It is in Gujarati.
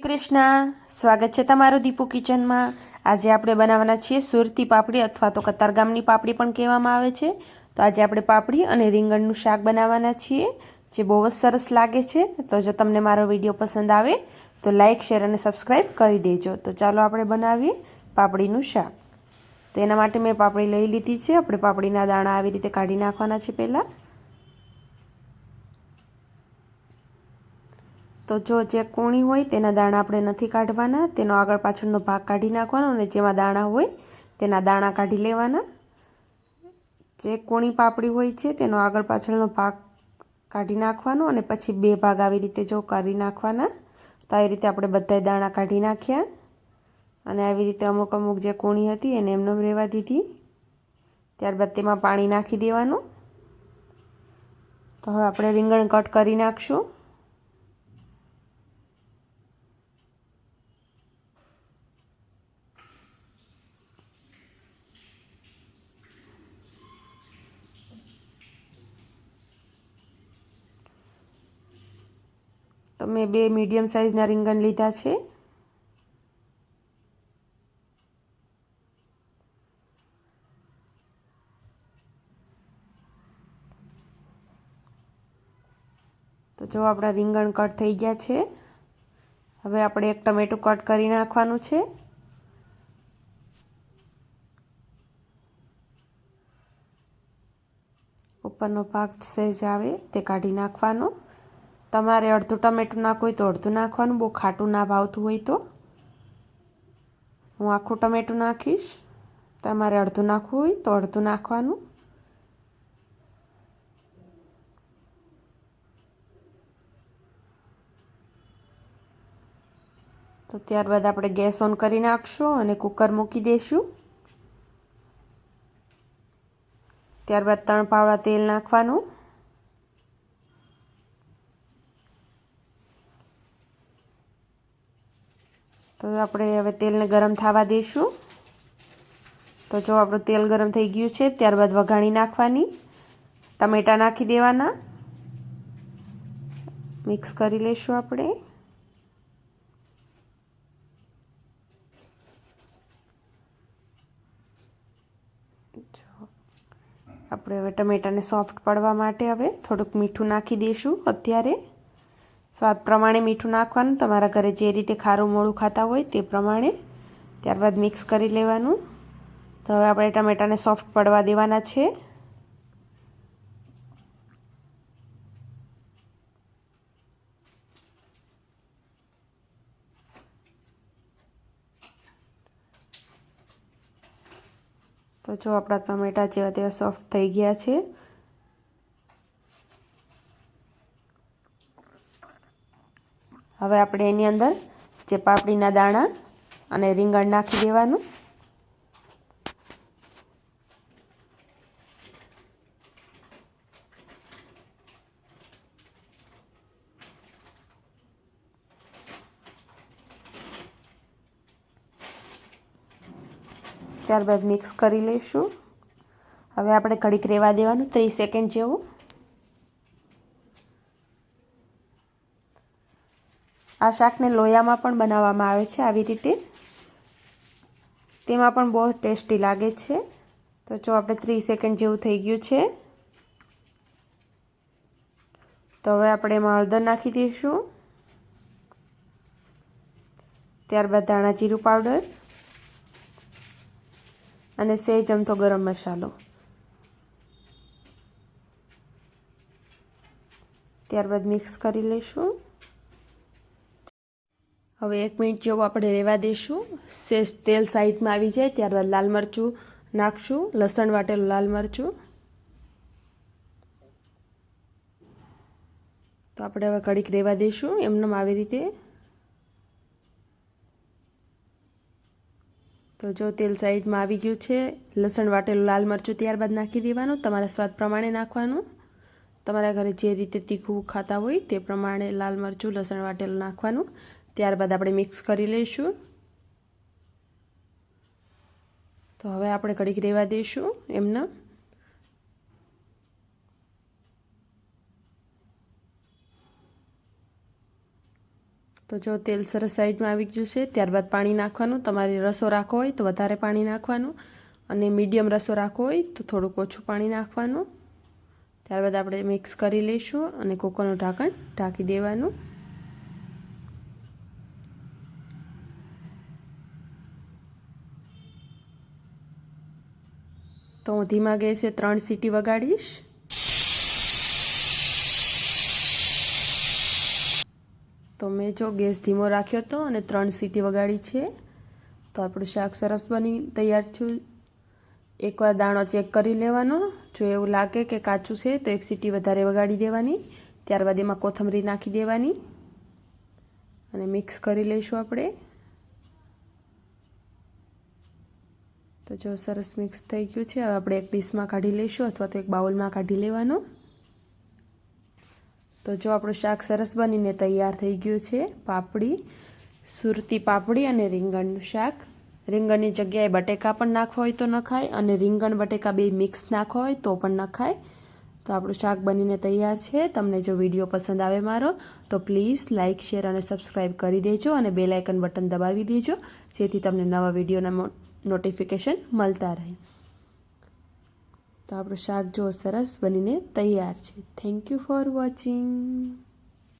કૃષ્ણ, સ્વાગત છે તમારું દીપુ કિચનમાં. આજે આપણે બનાવવાના છીએ સુરતી પાપડી અથવા તો કતારગામની પાપડી પણ કહેવામાં આવે છે. તો આજે આપણે પાપડી અને રીંગણનું શાક બનાવવાના છીએ, જે બહુ જ સરસ લાગે છે. તો જો તમને મારો વીડિયો પસંદ આવે, તો લાઇક શેર અને સબસ્ક્રાઈબ કરી દેજો. તો ચાલો આપણે બનાવીએ પાપડીનું શાક. તો એના માટે મેં પાપડી લઈ લીધી છે. આપણે પાપડીના દાણા આવી રીતે કાઢી નાખવાના છે પહેલાં. તો જો જે કૂણી હોય તેના દાણા આપણે નથી કાઢવાના, તેનો આગળ પાછળનો ભાગ કાઢી નાખવાનો અને જેમાં દાણા હોય તેના દાણા કાઢી લેવાના. જે કૂણી પાપડી હોય છે તેનો આગળ પાછળનો ભાગ કાઢી નાખવાનો અને પછી બે ભાગ આવી રીતે જો કરી નાખવાના, તો આવી રીતે આપણે બધા દાણા કાઢી નાખ્યા. અને આવી રીતે અમુક અમુક જે કૂણી હતી એને એમને રહેવા દીધી. ત્યારબાદ તેમાં પાણી નાખી દેવાનું. તો હવે આપણે રીંગણ કટ કરી નાખશું. તો મેં બે મીડિયમ સાઇઝના રીંગણ લીધા છે. તો જો આપણા રીંગણ કટ થઈ ગયા છે. હવે આપણે એક ટમેટું કટ કરી નાખવાનું છે. ઉપરનો ભાગ સહેજ આવે તે કાઢી નાખવાનો. તમારે અડધું ટમેટું નાખવું હોય તો અડધું નાખવાનું, બહુ ખાટું ના ભાવતું હોય તો. હું આખું ટમેટું નાખીશ. તમારે અડધું નાખવું હોય તો અડધું નાખવાનું. તો ત્યારબાદ આપણે ગેસ ઓન કરી નાખશું અને કુકર મૂકી દઈશું ત્યારબાદ ત્રણ પાવડા તેલ નાખવાનું. તો આપણે હવે તેલને ગરમ થવા દઈશું તો જો આપણું તેલ ગરમ થઈ ગયું છે, ત્યારબાદ વઘાણી નાખવાની. ટમેટાં નાખી દેવાના. મિક્સ કરી લઈશું આપણે. આપણે હવે ટમેટાને સોફ્ટ પડવા માટે હવે થોડુંક મીઠું નાખી દઈશું અત્યારે. સ્વાદ પ્રમાણે મીઠું નાખવાનું. તમારા ઘરે જે રીતે ખારું મોળું ખાતા હોય તે પ્રમાણે ત્યારબાદ મિક્સ કરી લેવાનું. તો હવે આપણે ટમેટાને સોફ્ટ પડવા દેવાના છે. તો જો આપણા ટમેટા જેવા તેવા સોફ્ટ થઈ ગયા છે. હવે આપણે એની અંદર જે પાપડીના દાણા અને રીંગણ નાખી દેવાનું. ત્યારબાદ મિક્સ કરી લઈશું. હવે આપણે ઘડીક રહેવા દેવાનું, ત્રીસ સેકન્ડ જેવું. આ શાકને લોયામાં પણ બનાવવામાં આવે છે આવી રીતે. તેમાં પણ બહુ ટેસ્ટી લાગે છે. તો જો આપણે ત્રીસ સેકન્ડ જેવું થઈ ગયું છે. તો હવે આપણે એમાં હળદર નાખી દઈશું. ત્યારબાદ ધાણા જીરું પાવડર અને સે ચમચો ગરમ મસાલો. ત્યારબાદ મિક્સ કરી લઈશું. હવે એક મિનિટ જેવું આપણે રહેવા દઈશું. શેષ તેલ સાઈડમાં આવી જાય, ત્યારબાદ લાલ મરચું નાખશું. લસણ વાટેલું લાલ મરચું. તો આપણે હવે કડીક રહેવા દઈશું. એમનેમ આવી રીતે. તો જો તેલ સાઈડમાં આવી ગયું છે, લસણ વાટેલું લાલ મરચું ત્યારબાદ નાખી દેવાનું. તમારા સ્વાદ પ્રમાણે નાખવાનું. તમારા ઘરે જે રીતે તીખું ખાતા હોય તે પ્રમાણે લાલ મરચું, લસણ વાટેલું નાખવાનું. ત્યારબાદ આપણે મિક્સ કરી લઈશું. તો હવે આપણે કડીક રહેવા દઈશું એમને. તો જો તેલ સરસ સાઈડમાં આવી ગયું છે, ત્યારબાદ પાણી નાખવાનું. તમારે રસો રાખવો હોય તો વધારે પાણી નાખવાનું અને મીડિયમ રસો રાખવો હોય તો થોડુંક ઓછું પાણી નાખવાનું. ત્યારબાદ આપણે મિક્સ કરી લઈશું અને કોકરનું ઢાંકણ ઢાંકી દેવાનું. તો હું ધીમા ગેસે ત્રણ સીટી વગાડીશ. તો મેં જો ગેસ ધીમો રાખ્યો હતો અને ત્રણ સીટી વગાડી છે. તો આપણું શાક સરસ બની તૈયાર થયું. એકવાર દાણો ચેક કરી લેવાનો. જો એવું લાગે કે કાચું છે, તો એક સીટી વધારે વગાડી દેવાની. ત્યારબાદ એમાં કોથમરી નાખી દેવાની. અને મિક્સ કરી લઈશું આપણે. તો જો સરસ મિક્સ થઈ ગયું છે. હવે આપણે એક ડીશમાં કાઢી લઈશું અથવા તો એક બાઉલમાં કાઢી લેવાનું. તો જો આપણું શાક સરસ બનીને તૈયાર થઈ ગયું છે, પાપડી, સુરતી પાપડી અને રીંગણનું શાક. રીંગણની જગ્યાએ બટેકા પણ નાખવા હોય તો નખાય અને રીંગણ, બટેકા બે મિક્સ નાખવા હોય તો પણ નખાય. તો આપણું શાક બનીને તૈયાર છે. તમને જો વીડિયો પસંદ આવે મારો, તો પ્લીઝ લાઇક શેર અને સબસ્ક્રાઈબ કરી દેજો અને બેલાઇકન બટન દબાવી દેજો, જેથી તમને નવા વિડીયોના નોટિફિકેશન મળતા રહે. તો આપણું શાક જો સરસ બનીને તૈયાર છે. Thank you for watching